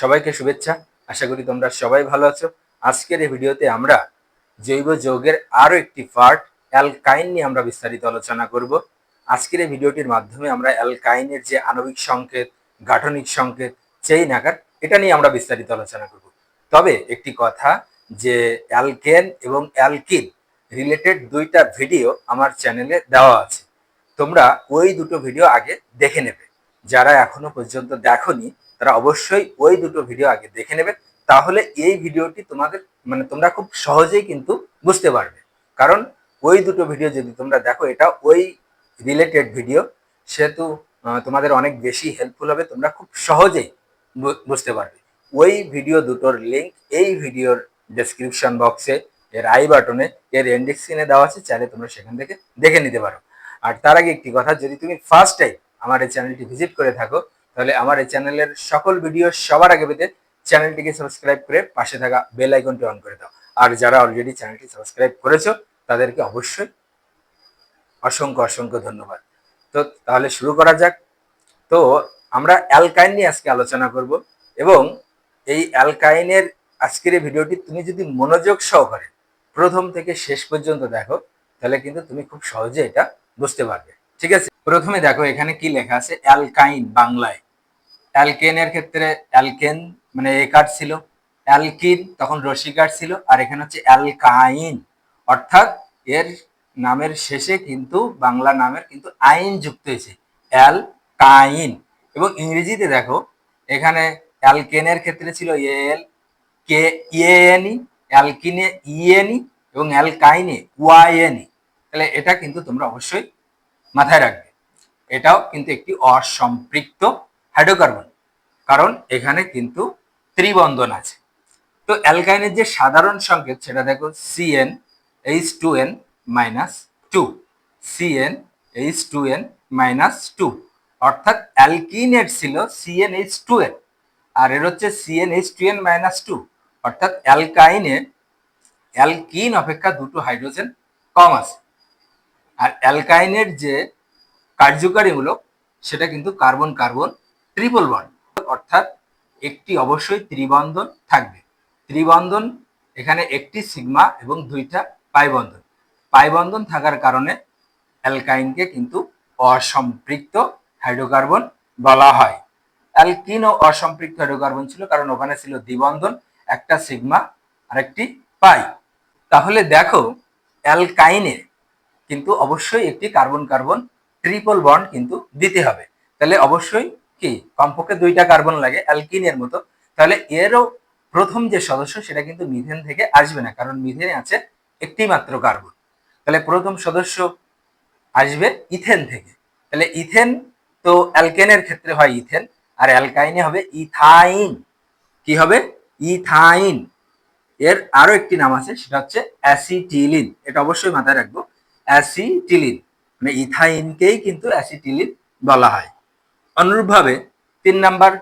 সবাইকে শুভেচ্ছা। আশা করি তোমরা সবাই ভালো আছো। আজকের এই ভিডিওতে আমরা জৈব যৌগের আরও একটি পার্ট অ্যালকাইন নিয়ে আমরা বিস্তারিত আলোচনা করব। আজকের এই ভিডিওটির মাধ্যমে আমরা অ্যালকাইনের যে আণবিক সংকেত, গাঠনিক সংকেত চেইন আকার, এটা নিয়ে আমরা বিস্তারিত আলোচনা করব। তবে একটি কথা যে অ্যালকেন এবং অ্যালকিন রিলেটেড দুইটা ভিডিও আমার চ্যানেলে দেওয়া আছে। তোমরা ওই দুটো ভিডিও আগে দেখে নেবে। যারা এখনও পর্যন্ত দেখোনি তারা অবশ্যই ওই দুটো ভিডিও আগে দেখে নেবে। তাহলে এই ভিডিওটি তোমাদের মানে তোমরা খুব সহজেই কিন্তু বুঝতে পারবে। কারণ ওই দুটো ভিডিও যদি তোমরা দেখো, এটা ওই রিলেটেড ভিডিও সেহেতু তোমাদের অনেক বেশি হেল্পফুল হবে, তোমরা খুব সহজেই বুঝতে পারবে। ওই ভিডিও দুটোর লিঙ্ক এই ভিডিওর ডেসক্রিপশন বক্সে এর আই বাটনে এর এন্ডিক্সিনে দেওয়া আছে, চাইলে তোমরা সেখান থেকে দেখে নিতে পারো। আর তার আগে একটি কথা, যদি তুমি ফার্স্ট টাইম আমার এই চ্যানেলটি ভিজিট করে থাকো তাহলে আমার এই চ্যানেলের সকল ভিডিও সবার আগে পেতে চ্যানেলটিকে সাবস্ক্রাইব করে পাশে থাকা বেল আইকনটি অন করে দাও। আর যারা অলরেডি চ্যানেলটি সাবস্ক্রাইব করেছ, তাদেরকে অবশ্যই অসংখ্য অসংখ্য ধন্যবাদ। তো তাহলে শুরু করা যাক। তো আমরা অ্যালকাইন নিয়ে আজকে আলোচনা করব এবং এই অ্যালকাইনের আজকের এই ভিডিওটি তুমি যদি মনোযোগ সহকারে প্রথম থেকে শেষ পর্যন্ত দেখো, তাহলে কিন্তু তুমি খুব সহজে এটা বুঝতে পারবে। ঠিক আছে? প্রথমে দেখো এখানে কি লেখা আছে? অ্যালকাইন বাংলায়। অ্যালকেনের ক্ষেত্রে অ্যালকেন মানে এ কার্ড ছিল। অ্যালকিন তখন রশি ছিল আর এখানে হচ্ছে অ্যালকাইন। অর্থাৎ এর নামের শেষে কিন্তু বাংলা নামের কিন্তু আইন যুক্ত হয়েছে। অ্যালকাইন। এবং ইংরেজিতে দেখো, এখানে অ্যালকেনের ক্ষেত্রে ছিল এল, কে ইএনই অ্যালকিনে ইএনই এবং অ্যালকাইনে ওয়াইএনই তাহলে এটা কিন্তু তোমরা অবশ্যই মাথায় রাখবে। এটাও কিন্তু একটি অসম্পৃক্ত হাইড্রোকার্বন। কারণ এখানে কিন্তু ত্রিবন্ধন আছে। তো অ্যালকাইনের যে সাধারণ সংকেত, সেটা দেখো C n H two n minus two C n H two n minus two অর্থাৎ অ্যালকিনের ছিল C n H two n আর এর হচ্ছে C n H two n minus two অর্থাৎ অ্যালকাইনে অ্যালকিন অপেক্ষা দুটো হাইড্রোজেন কম আছে। আর অ্যালকাইনের যে কার্যকারীমূলক সেটা কিন্তু কার্বন কার্বন ট্রিপল বন্ড। অর্থাৎ একটি অবশ্যই ত্রিবন্ধন থাকবে। ত্রিবন্ধন, এখানে একটি সিগমা এবং দুইটা পাইবন্ধন। পাইবন্ধন থাকার কারণে অ্যালকাইনকে কিন্তু অসম্পৃক্ত হাইড্রোকার্বন বলা হয়। অ্যালকিনও অসম্পৃক্ত হাইড্রোকার্বন ছিল কারণ ওখানে ছিল দ্বিবন্ধন, একটা সিগমা আর একটি পাই। তাহলে দেখো, অ্যালকাইনে কিন্তু অবশ্যই একটি কার্বন কার্বন ট্রিপল বন্ড কিন্তু দিতে হবে। তাহলে অবশ্যই কি? কমপক্ষে দুইটা কার্বন লাগে অ্যালকিনের মতো। তাহলে এরও প্রথম যে সদস্য, সেটা কিন্তু মিথেন থেকে আসবে না, কারণ মিথেনে আছে একটি মাত্র কার্বন। তাহলে প্রথম সদস্য আসবে ইথেন থেকে। তাহলে ইথেন তো অ্যালকেনের ক্ষেত্রে হয় ইথেন, আর অ্যালকাইনে হবে ইথাইন। কি হবে? ইথাইন। এর আরও একটি নাম আছে, সেটা হচ্ছে অ্যাসিটিলিন। এটা অবশ্যই মাথায় রাখব। অ্যাসিটিলিন মানে ইথাইনকেই কিন্তু অ্যাসিটিলিন বলা হয়। অনুরূপভাবে তিন নাম্বার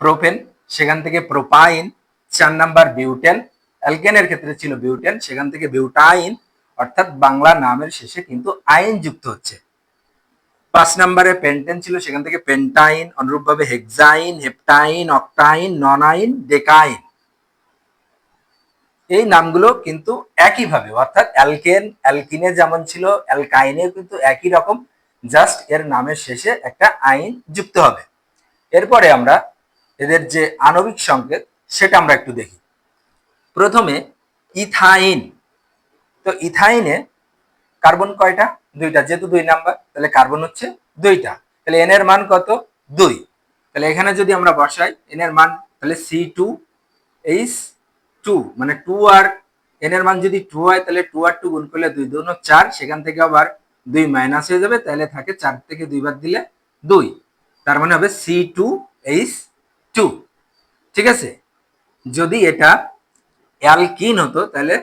প্রোপেন, সেখান থেকে প্রোপাইন, চার নাম্বার বিউটেন, অ্যালকেনের ক্ষেত্রে ছিল বিউটেন, সেখান থেকে বিউটাইন, অর্থাৎ বাংলা নামের শেষে কিন্তু আইন যুক্ত হচ্ছে। পাঁচ নম্বরে পেন্টেন ছিল, সেখান থেকে পেন্টাইন, অনুরূপভাবে হেক্সাইন, হেপটাইন, অক্টাইন, ননাইন, ডেকাইন। এই নামগুলো কিন্তু একইভাবে, অর্থাৎ অ্যালকেন, অ্যালকিনে যেমন ছিল, অ্যালকাইনেও কিন্তু একই রকম, জাস্ট এর নামের শেষে একটা আইন যুক্ত হবে। এরপরে আমরা এদের যে আণবিক সংকেত, সেটা আমরা একটু দেখি। প্রথমে ইথাইন। তো ইথাইনে কার্বন কয়টা? দুইটা। যেহেতু দুই নাম্বার, তাহলে কার্বন হচ্ছে দুইটা। তাহলে এন এর মান কত? দুই। তাহলে এখানে যদি আমরা বসাই, এন এর মান, তাহলে সি টু এইচ টু মানে টু আর এন এর মান যদি টু হয়, তাহলে টু আর টু গুণ করলে দুই দুনো চার, সেখান থেকে আবার দুই মাইনাস হয়ে যাবে, তাহলে থাকে চার থেকে দুইবার দিলে দুই। তার মানে হবে সি টু এইচ টু ঠিক আছে? যদি এটা অ্যালকিন হতো, তাহলে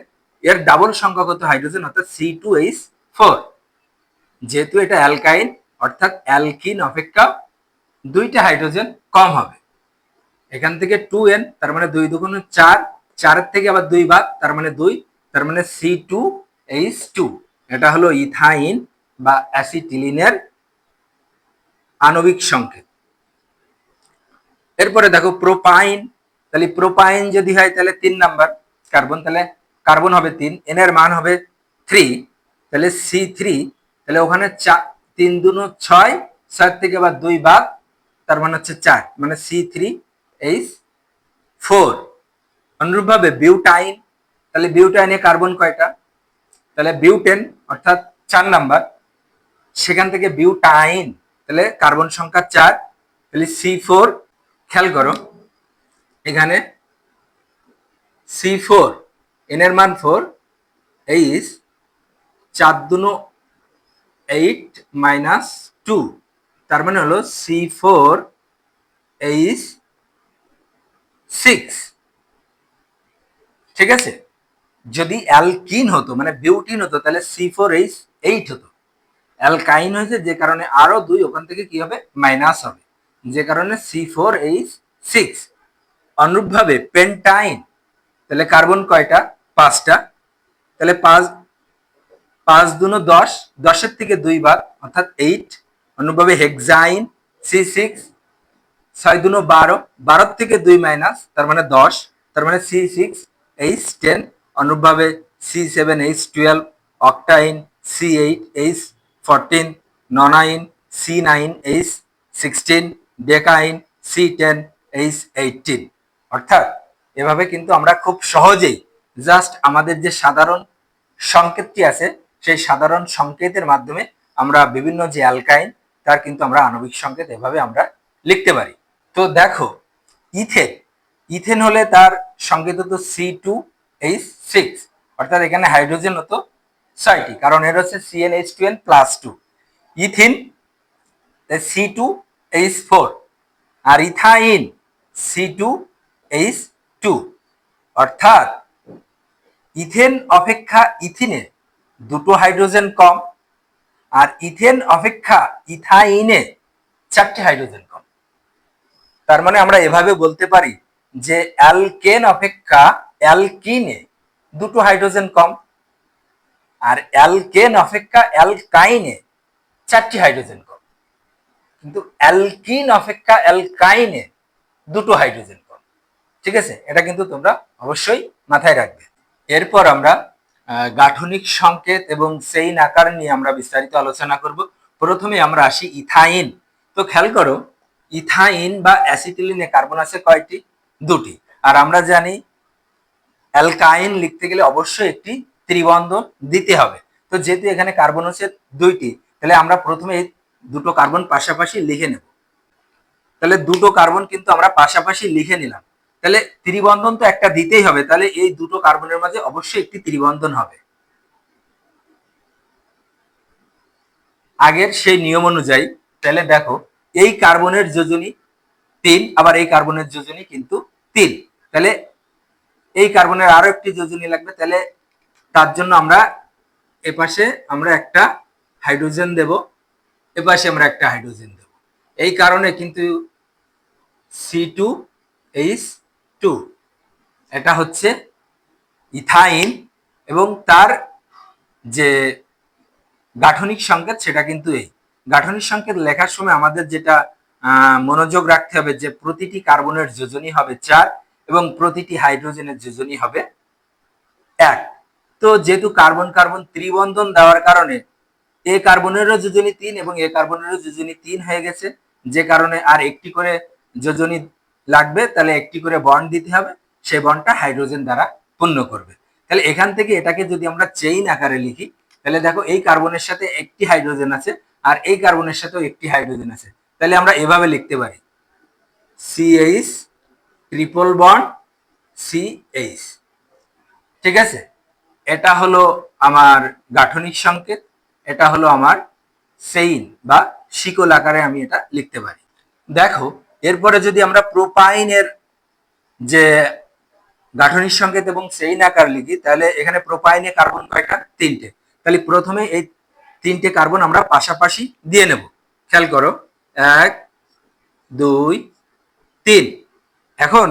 এর ডাবল সংখ্যা কত হাইড্রোজেন অর্থাৎ সি টু এইচ ফোর যেহেতু এটা অ্যালকাইন, অর্থাৎ অ্যালকিন অপেক্ষা দুইটা হাইড্রোজেন কম হবে। এখান থেকে টু এন তার মানে দুই দুগুণ চার চারের থেকে আবার দুই ভাগ, তার মানে দুই, তার মানে সি টু এইচ টু এটা হলো ইথাইন বা অ্যাসিটিলিনের আণবিক সংকেত। এরপরে দেখো প্রোপাইন, তাহলে প্রোপাইন যদি হয় তাহলে তিন নাম্বার, কার্বন তাহলে কার্বন হবে তিন এন এর মান হবে থ্রি তাহলে সি থ্রি তাহলে ওখানে চা তিন দুনো ছয় ছয় থেকে আবার দুই বাদ তার মানে হচ্ছে চার মানে সি থ্রি এইচ ফোর অনুরূপভাবে বিউটাইন, তাহলে বিউটাইনে কার্বন কয়টা? তাহলে বিউটেন অর্থাৎ চার নাম্বার, সেখান থেকে বিউটাইন, তাহলে কার্বন সংখ্যা চার, তাহলে সি ফোর, খেয়াল করো, এখানে সি ফোর, এন এর মান ফোর এইচ চার দুনো এইট মাইনাস টু, তার মানে হলো সি ফোর এইচ সিক্স ঠিক আছে? যদি অ্যালকিন হতো মানে বিউটিন হতো, তাহলে সি ফোর এইচ এইট হতো। অ্যালকাইন হয়েছে যে কারণে আরও দুই, ওখান থেকে কি হবে? মাইনাস হবে। যে কারণে সি ফোর এইচ সিক্স অনুরূপভাবে পেন্টাইন, তাহলে কার্বন কয়টা? পাঁচটা। তাহলে পাঁচ পাঁচ দুনো দশ, দশের থেকে দুই বার অর্থাৎ এইট অনুরূপভাবে হেক্সাইন সি সিক্স ছয় দুনো বারো। বারোর থেকে দুই মাইনাস, তার মানে দশ। তার মানে সি সিক্স এইচ টেন অনুরূপভাবে C seven H twelve octyne C eight H fourteen nonyne C nine H sixteen decyne C ten H eighteen অর্থাৎ এভাবে কিন্তু আমরা খুব সহজেই জাস্ট আমাদের যে সাধারণ সংকেতটি আছে, সেই সাধারণ সংকেতের মাধ্যমে আমরা বিভিন্ন যে অ্যালকাইন, তার কিন্তু আমরা আণবিক সংকেত এভাবে আমরা লিখতে পারি। তো দেখো, ইথেন ইথেন হলে তার সংকেত হতো সি টু এইচ সিক্স অর্থাৎ এখানে হাইড্রোজেন হতো ছয়টি, কারণ এর হচ্ছে C n H twelve plus two ethene C two H four আর ethyne C two H two অর্থাৎ ইথেন অপেক্ষা ইথিনে দুটো হাইড্রোজেন কম, আর ইথেন অপেক্ষা ইথাইনে চারটি হাইড্রোজেন কম। তার মানে আমরা এভাবে বলতে পারি যে অ্যালকেন অপেক্ষা অ্যালকিনে দুটো হাইড্রোজেন কম আর অ্যালকেন অপেক্ষা অ্যালকাইনে চারটি হাইড্রোজেন কম। কিন্তু অ্যালকিন অপেক্ষা অ্যালকাইনে দুটো হাইড্রোজেন কম। ঠিক আছে? এটা কিন্তু তোমরা অবশ্যই মাথায় রাখবে। এরপর আমরা গাঠনিক সংকেত এবং সেইন আকার নিয়ে আমরা বিস্তারিত আলোচনা করব। প্রথমে আমরা আসি ইথাইন। তো খেয়াল করো, ইথাইন বা অ্যাসিটিলিনে কার্বন আছে কয়টি? দুটি। আর আমরা জানি অ্যালকাইন লিখতে গেলে অবশ্যই একটি ত্রিবন্ধন দিতে হবে। তো যেহেতু এখানে কার্বন হচ্ছে দুইটি, তাহলে আমরা প্রথমে দুটো কার্বন পাশাপাশি লিখে নেব। তাহলে দুটো কার্বন কিন্তু আমরা পাশাপাশি লিখে নিলাম। তাহলে ত্রিবন্ধন তো একটা দিতেই হবে, তাহলে এই দুটো কার্বনের মাঝে অবশ্যই একটি ত্রিবন্ধন হবে। আগের সেই নিয়ম অনুযায়ী, তাহলে দেখো, এই কার্বনের যোজনী তিন, আবার এই কার্বনের যোজনী কিন্তু তিন তাহলে এই কার্বনের আরও একটি যোজনী লাগবে। তাহলে তার জন্য আমরা এপাশে আমরা একটা হাইড্রোজেন দেব এপাশে আমরা একটা হাইড্রোজেন দেব। এই কারণে কিন্তু সি টু এইচ টু, এটা হচ্ছে ইথাইন এবং তার যে গাঠনিক সংকেত সেটা কিন্তু এই। গাঠনিক সংকেত লেখার সময় আমাদের যেটা মনোযোগ রাখতে হবে যে প্রতিটি কার্বনের যোজনী হবে চার এবং প্রতিটি হাইড্রোজেনের যোজনী হবে এক। তো যেহেতু কার্বন কার্বন ত্রিবন্ধন দেওয়ার কারণে এ কার্বনেরও যোজনী তিন এবং এ কার্বনেরও যোজনী তিন হয়ে গেছে, যে কারণে আর একটি করে যোজনী লাগবে, তাহলে একটি করে বন্ড দিতে হবে, সেই বন্ডটা হাইড্রোজেন দ্বারা পূর্ণ করবে। তাহলে এখান থেকে এটাকে যদি আমরা চেইন আকারে লিখি, তাহলে দেখো এই কার্বনের সাথে একটি হাইড্রোজেন আছে আর এই কার্বনের সাথেও একটি হাইড্রোজেন আছে। তাহলে আমরা এভাবে লিখতে পারি। সিএইচ ট্রিপল বন্ড সিএইচ ঠিক আছে? এটা হলো আমার গাঠনিক সংকেত, এটা হলো আমার সেইন বা শিকল আকারে আমি এটা লিখতে পারি। দেখো, এরপরে যদি আমরা প্রোপাইনের যে গাঠনিক সংকেত এবং সেইন আকার লিখি, তাহলে এখানে প্রোপাইনে কার্বন কয়টা? তিনটে। তাহলে প্রথমে এই তিনটে কার্বন আমরা পাশাপাশি দিয়ে নেব। খেয়াল করো। এক, দুই, তিন। এখন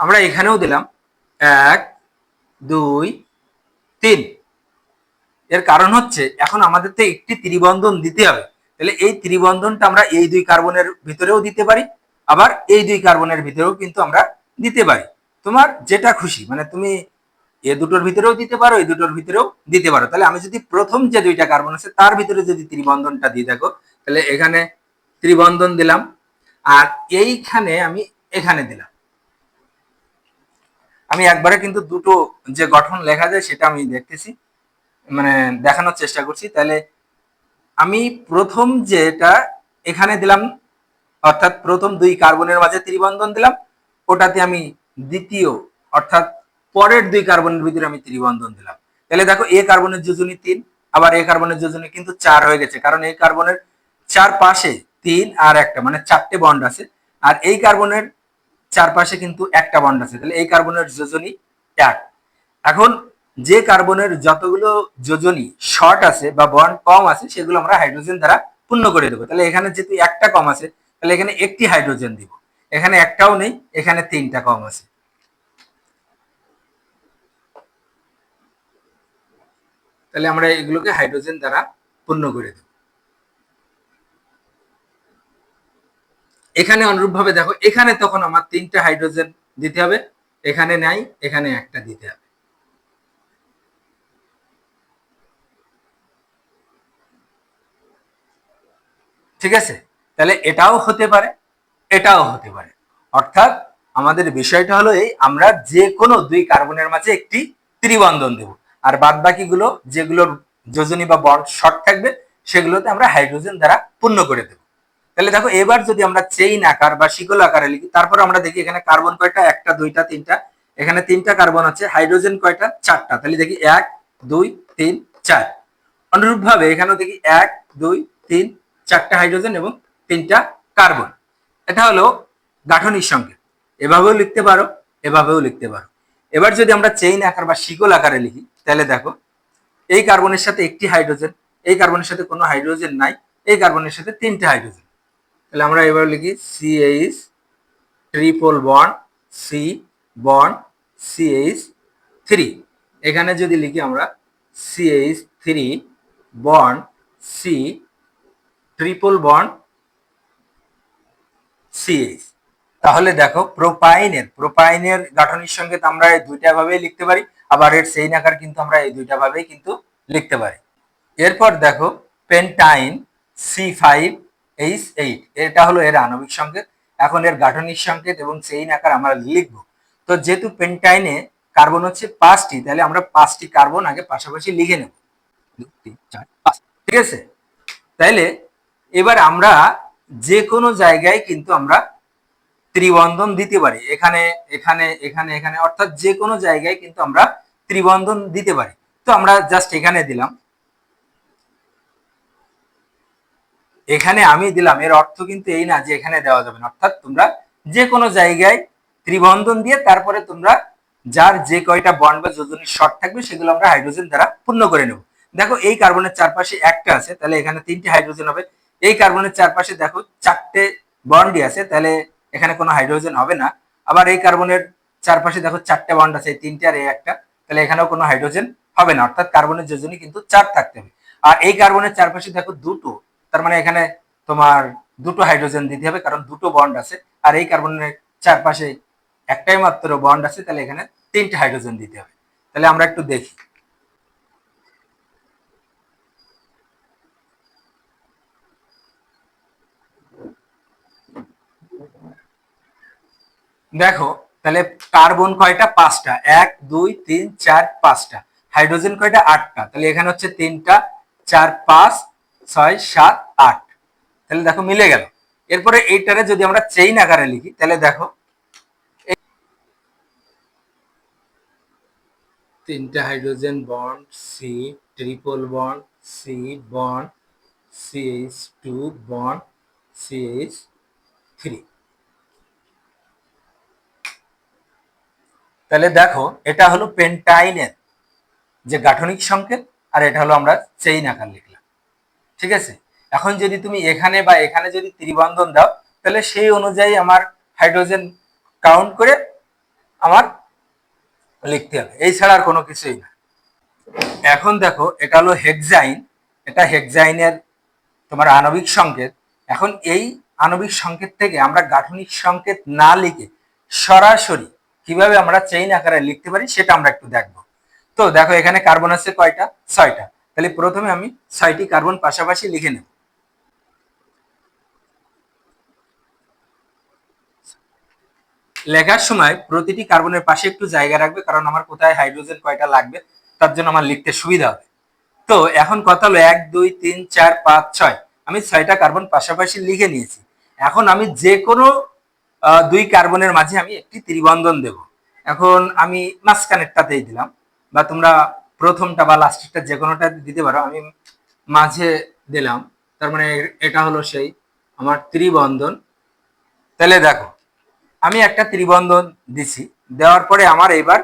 আমরা এখানেও দিলাম এক, দুই, তিন। এর কারণ হচ্ছে এখন আমাদের তো একটি ত্রিবন্ধন দিতে হবে। তাহলে এই ত্রিবন্ধনটা আমরা এই দুই কার্বনের ভিতরেও দিতে পারি, আবার এই দুই কার্বনের ভিতরেও কিন্তু আমরা দিতে পারি। তোমার যেটা খুশি মানে তুমি এ দুটোর ভিতরেও দিতে পারো, এই দুটোর ভিতরেও দিতে পারো। তাহলে আমি যদি প্রথম যে দুইটা কার্বন আছে, তার ভিতরে যদি ত্রিবন্ধনটা দিয়ে থাকো, তাহলে এখানে ত্রিবন্ধন দিলাম আর এইখানে আমি এখানে দিলাম। আমি একবারে কিন্তু দুটো যে গঠন লেখা যায় সেটা আমি দেখতেছি মানে দেখানোর চেষ্টা করছি। তাহলে আমি প্রথম যেটা এখানে দিলাম, অর্থাৎ প্রথম দুই কার্বনের মাঝে ত্রিবন্ধন দিলাম, ওটাতে আমি দ্বিতীয়, অর্থাৎ পরের দুই কার্বনের ভিতরে আমি ত্রিবন্ধন দিলাম। তাহলে দেখো এ কার্বনের যোজনী তিন, আবার এ কার্বনের যোজনী কিন্তু চার হয়ে গেছে, কারণ এই কার্বনের চার পাশে তিন আর একটা মানে চারটে বন্ড আছে। আর এই কার্বনের চারপাশে কিন্তু একটা বন্ড আছে। তাহলে এই কার্বনের যোজনী এক। এখন যে কার্বনের যতগুলো যোজনী শর্ট আছে বা বন্ড কম আছে, সেগুলো আমরা হাইড্রোজেন দ্বারা পূর্ণ করে দেবো। তাহলে এখানে যেহেতু একটা কম আছে, তাহলে এখানে একটি হাইড্রোজেন দিব। এখানে একটাও নেই, এখানে তিনটা কম আছে। তাহলে আমরা এগুলোকে হাইড্রোজেন দ্বারা পূর্ণ করে দেব। এখানে অনুরূপভাবে দেখো, এখানে তখন আমার তিনটা হাইড্রোজেন দিতে হবে, এখানে নাই, এখানে একটা দিতে হবে। ঠিক আছে? তাহলে এটাও হতে পারে, এটাও হতে পারে। অর্থাৎ আমাদের বিষয়টা হলো এই, আমরা যে কোনো দুই কার্বনের মাঝে একটি ত্রিবন্ধন দেব। আর বাদ বাকিগুলো যেগুলোর যোজনী বা বন্ড শর্ট থাকবে, সেগুলোতে আমরা হাইড্রোজেন দ্বারা পূর্ণ করে দেব। তাহলে দেখো, এবার যদি আমরা চেইন আকার বা শিকল আকারে লিখি, তারপর আমরা দেখি এখানে কার্বন কয়টা? একটা, দুইটা, তিনটা। এখানে তিনটা কার্বন আছে হাইড্রোজেন কয়টা? চারটা। তাহলে দেখি এক, দুই, তিন, চার। অনুরূপভাবে এখানেও দেখি এক, দুই, তিন, চারটা হাইড্রোজেন এবং তিনটা কার্বন এটা হলো গাঠনিক সংকেত এভাবেও লিখতে পারো, এভাবেও লিখতে পারো। এবার যদি আমরা চেইন আকার বা শিকল আকারে লিখি, তাহলে দেখো, এই কার্বনের সাথে একটি হাইড্রোজেন এই কার্বনের সাথে কোনো হাইড্রোজেন নাই, এই কার্বনের সাথে তিনটা হাইড্রোজেন তাহলে আমরা এবার লিখি C H triple bond C bond C H three এখানে যদি লিখি আমরা C H three bond C triple bond C H তাহলে দেখো প্রোপাইনের প্রোপাইনের গাঠনিক সঙ্গে তো আমরা এই দুইটা ভাবেই লিখতে পারি, আবার এর সেই আকার কিন্তু আমরা এই দুইটা ভাবেই কিন্তু লিখতে পারি। এরপর দেখো pentyne C five H eight এটা হলো এর আণবিক সংকেত। এখন এর গাঠনিক সংকেত এবং সেইন আকার আমরা লিখব। তো যেহেতু পেন্টাইনে কার্বন হচ্ছে পাঁচটি, তাহলে আমরা পাঁচটি কার্বন আগে পাশাপাশি লিখে নেব। ঠিক আছে? তাইলে এবার আমরা যে কোনো জায়গায় কিন্তু আমরা ত্রিবন্ধন দিতে পারি। এখানে এখানে এখানে এখানে, অর্থাৎ যে কোনো জায়গায় কিন্তু আমরা ত্রিবন্ধন দিতে পারি। তো আমরা জাস্ট এখানে দিলাম। এখানে আমি দিলাম, এর অর্থ কিন্তু এই না যে এখানে দেওয়া যাবে না। অর্থাৎ তোমরা যে কোনো জায়গায় ত্রিবন্ধন দিয়ে তারপরে তোমরা যার যে কয়টা বন্ড বা যোজনী শর্ট থাকবে সেগুলো আমরা হাইড্রোজেন দ্বারা পূর্ণ করে নেব। দেখো এই কার্বনের চারপাশে একটা আছে, তাহলে এখানে তিনটে হাইড্রোজেন হবে। এই কার্বনের চারপাশে দেখো চারটে বন্ডই আছে, তাহলে এখানে কোনো হাইড্রোজেন হবে না। আবার এই কার্বনের চারপাশে দেখো চারটে বন্ড আছে তিনটে আর এই একটা, তাহলে এখানেও কোনো হাইড্রোজেন হবে না। অর্থাৎ কার্বনের যোজনী কিন্তু চার থাকতে হবে। আর এই কার্বনের চারপাশে দেখো দুটো তার মানে এখানে তোমার দুটো হাইড্রোজেন দিতে হবে, কারণ দুটো বন্ড আছে। আর এই কার্বনের চারপাশে একটাই মাত্র বন্ড আছে, তাহলে এখানে তিনটে হাইড্রোজেন দিতে হবে। তাহলে আমরা একটু দেখি। দেখো, তাহলে কার্বন কয়টা? পাঁচটা। এক, দুই, তিন, চার, পাঁচটা। হাইড্রোজেন কয়টা? আটটা। তাহলে এখানে হচ্ছে তিনটা, চার, পাঁচ ছয়, সাত, আট। তাহলে দেখো মিলে গেল। এরপরে এইটারে যদি আমরা চেইন আকারে লিখি, তাহলে দেখো তিনটা hydrogen bond C triple bond C bond C H two bond C H three তাহলে দেখো, এটা হলো পেন্টাইনের যে গাঠনিক সংকেত, আর এটা হলো আমরা চেইন আকার লিখলাম। ঠিক আছে? এখন যদি তুমি এখানে বা এখানে যদি ত্রিবন্ধন দাও, তাহলে সেই অনুযায়ী আমার হাইড্রোজেন কাউন্ট করে আমার লিখতে হবে। এই ছাড়া আর কোনো কিছুই না। এখন দেখো, এটা হলো হেক্সাইন এটা হেক্সাইনের তোমার আণবিক সংকেত। এখন এই আণবিক সংকেত থেকে আমরা গাঠনিক সংকেত না লিখে সরাসরি কীভাবে আমরা চেইন আকারে লিখতে পারি সেটা আমরা একটু দেখব। তো দেখো, এখানে কার্বন আছে কয়টা? ছয়টা। তাহলে প্রথমে আমি ছয়টি কার্বন পাশাপাশি লিখে নেব। লেখার সময় প্রতিটি কার্বনের পাশে একটু জায়গা রাখবে, কারণ আমার কোথায় হাইড্রোজেন কয়টা লাগবে, তার জন্য আমার লিখতে সুবিধা হবে। তো এখন কথা হলো এক, দুই, তিন, চার, পাঁচ, ছয়। আমি ছয়টা কার্বন পাশাপাশি লিখে নিয়েছি। এখন আমি যে কোনো দুই কার্বনের মাঝে আমি একটি ত্রিবন্ধন দেব। এখন আমি মাঝখানেরটাতেই দিলাম, বা তোমরা প্রথমটা বা লাস্টেরটা যে কোনোটা দিতে পারো, আমি মাঝে দিলাম। তার মানে এটা হলো সেই আমার ত্রিবন্ধন। তাহলে দেখো, আমি একটা ত্রিবন্ধন দিছি। দেওয়ার পরে আমার এবার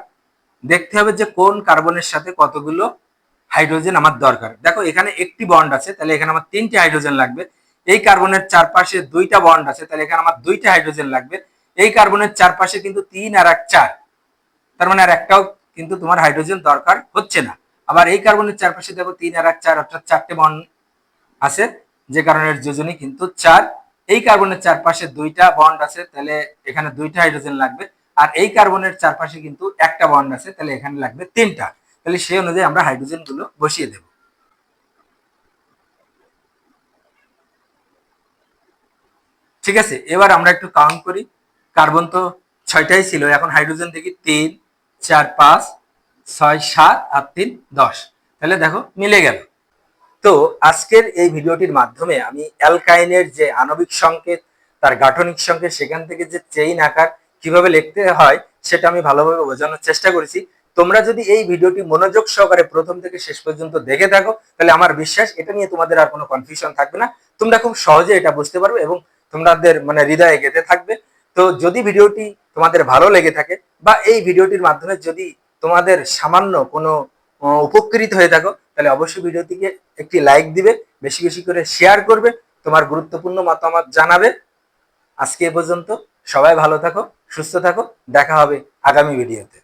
দেখতে হবে যে কোন কার্বনের সাথে কতগুলো হাইড্রোজেন আমার দরকার। দেখো, এখানে একটি বন্ড আছে, তাহলে এখানে আমার তিনটি হাইড্রোজেন লাগবে। এই কার্বনের চারপাশে দুইটা বন্ড আছে, তাহলে এখানে আমার দুইটা হাইড্রোজেন লাগবে। এই কার্বনের চারপাশে কিন্তু তিন আর এক চার। তার মানে আর একটাও কিন্তু তোমার হাইড্রোজেন দরকার হচ্ছে না। আবার এই কার্বনের চারপাশে দেখো তিন আর এক, চার, অর্থাৎ চারটে বন আছে, যে কারণের যোজনী কিন্তু চার। এই কার্বনের চারপাশে দুইটা বন্ড আছে, তাহলে এখানে দুইটা হাইড্রোজেন লাগবে। আর এই কার্বনের চারপাশে কিন্তু একটা বন্ড আছে, তাহলে এখানে লাগবে তিনটা। তাহলে সেই অনুযায়ী আমরা হাইড্রোজেনগুলো বসিয়ে দেব। ঠিক আছে, এবার আমরা একটু কাউন্ট করি। কার্বন তো ছয়টাই ছিল, এখন হাইড্রোজেন দেখি তিন চার, পাঁচ, ছয়, সাত আর তিন, দশ। তাহলে দেখো, মিলে গেল। তো আজকের এই ভিডিওটির মাধ্যমে আমি অ্যালকাইনের যে আণবিক সংকেত, তার গাঠনিক সংকেত, সেখান থেকে যে চেইন আকার কীভাবে লিখতে হয়, সেটা আমি ভালোভাবে বোঝানোর চেষ্টা করেছি। তোমরা যদি এই ভিডিওটি মনোযোগ সহকারে প্রথম থেকে শেষ পর্যন্ত দেখে থাকো, তাহলে আমার বিশ্বাস এটা নিয়ে তোমাদের আর কোনো কনফিউশন থাকবে না। তোমরা খুব সহজে এটা বুঝতে পারবে এবং তোমাদের মানে হৃদয়ে গেঁথে থাকবে। তো যদি ভিডিওটি তোমাদের ভালো লেগে থাকে বা এই ভিডিওটির মাধ্যমে যদি তোমাদের সামান্য কোনো উপকৃত হয়ে থাকো, তাহলে অবশ্যই ভিডিওটিকে একটি লাইক দিবে, বেশি বেশি করে শেয়ার করবে, তোমার গুরুত্বপূর্ণ মতামত জানাবে। আজকে এ পর্যন্ত সবাই ভালো থাকো, সুস্থ থাকো, দেখা হবে আগামী ভিডিওতে।